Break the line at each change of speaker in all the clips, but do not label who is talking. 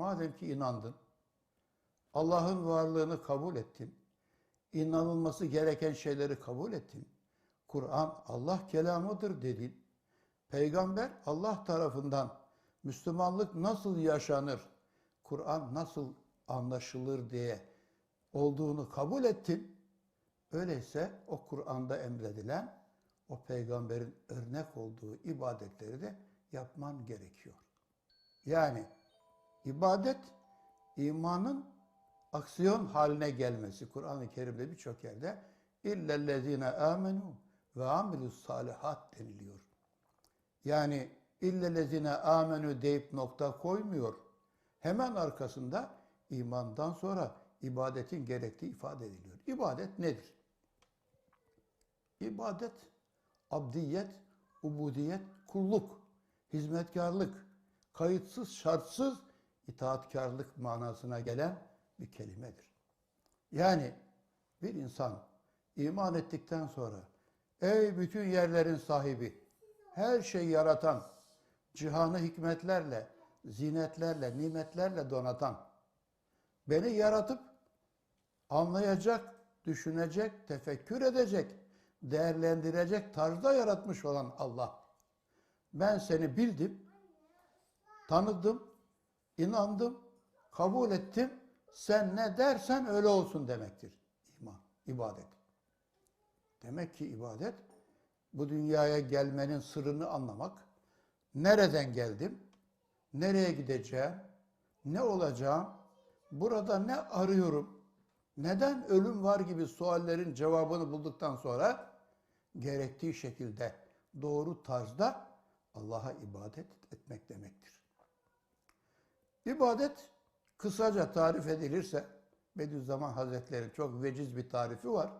Madem ki inandın, Allah'ın varlığını kabul ettin, inanılması gereken şeyleri kabul ettin, Kur'an Allah kelamıdır dedin, peygamber Allah tarafından Müslümanlık nasıl yaşanır, Kur'an nasıl anlaşılır diye olduğunu kabul ettin. Öyleyse o Kur'an'da emredilen, o peygamberin örnek olduğu ibadetleri de yapman gerekiyor. Yani ibadet imanın aksiyon haline gelmesi. Kur'an-ı Kerim'de birçok yerde illellezine amenu ve amilus salihat deniliyor. Yani illellezine amenu deyip nokta koymuyor. Hemen arkasında imandan sonra ibadetin gerektiği ifade ediliyor. İbadet nedir? İbadet, abdiyet, ubudiyet, kulluk, hizmetkarlık, kayıtsız, şartsız itaatkarlık manasına gelen bir kelimedir. Yani bir insan iman ettikten sonra ey bütün yerlerin sahibi, her şeyi yaratan, cihanı hikmetlerle, zinetlerle, nimetlerle donatan, beni yaratıp anlayacak, düşünecek, tefekkür edecek, değerlendirecek tarzda yaratmış olan Allah. Ben seni bildim, tanıdım, inandım, kabul ettim. Sen ne dersen öyle olsun demektir. İman, ibadet. Demek ki ibadet bu dünyaya gelmenin sırrını anlamak, nereden geldim, nereye gideceğim, ne olacağım, burada ne arıyorum, neden ölüm var gibi suallerin cevabını bulduktan sonra gerektiği şekilde doğru tarzda Allah'a ibadet etmek demektir. İbadet kısaca tarif edilirse Bediüzzaman Hazretleri çok veciz bir tarifi var.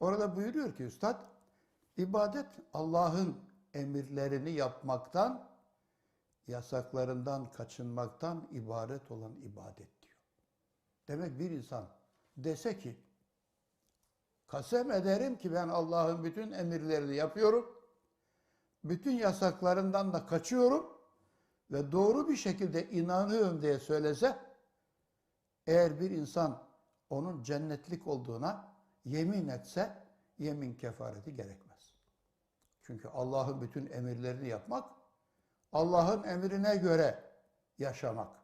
Orada buyuruyor ki Üstad, ibadet Allah'ın emirlerini yapmaktan, yasaklarından kaçınmaktan ibaret olan ibadet diyor. Demek bir insan dese ki, kasem ederim ki ben Allah'ın bütün emirlerini yapıyorum, bütün yasaklarından da kaçıyorum ve doğru bir şekilde inanıyorum diye söylese, eğer bir insan onun cennetlik olduğuna yemin etse, yemin kefareti gerekmez. Çünkü Allah'ın bütün emirlerini yapmak, Allah'ın emrine göre yaşamak.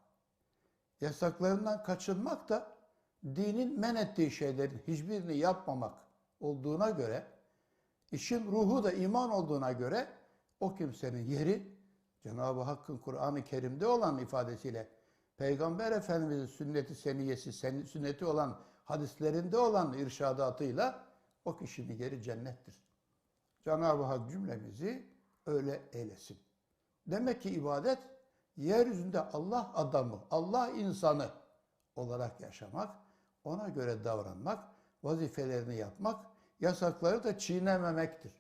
Yasaklarından kaçınmak da dinin men ettiği şeylerin hiçbirini yapmamak olduğuna göre, işin ruhu da iman olduğuna göre o kimsenin yeri Cenab-ı Hakk'ın Kur'an-ı Kerim'de olan ifadesiyle Peygamber Efendimiz'in sünneti seniyesi, sünneti olan hadislerinde olan irşadatıyla o kişinin yeri cennettir. Cenab-ı Hak cümlemizi öyle eylesin. Demek ki ibadet yeryüzünde Allah adamı, Allah insanı olarak yaşamak, ona göre davranmak, vazifelerini yapmak, yasakları da çiğnememektir.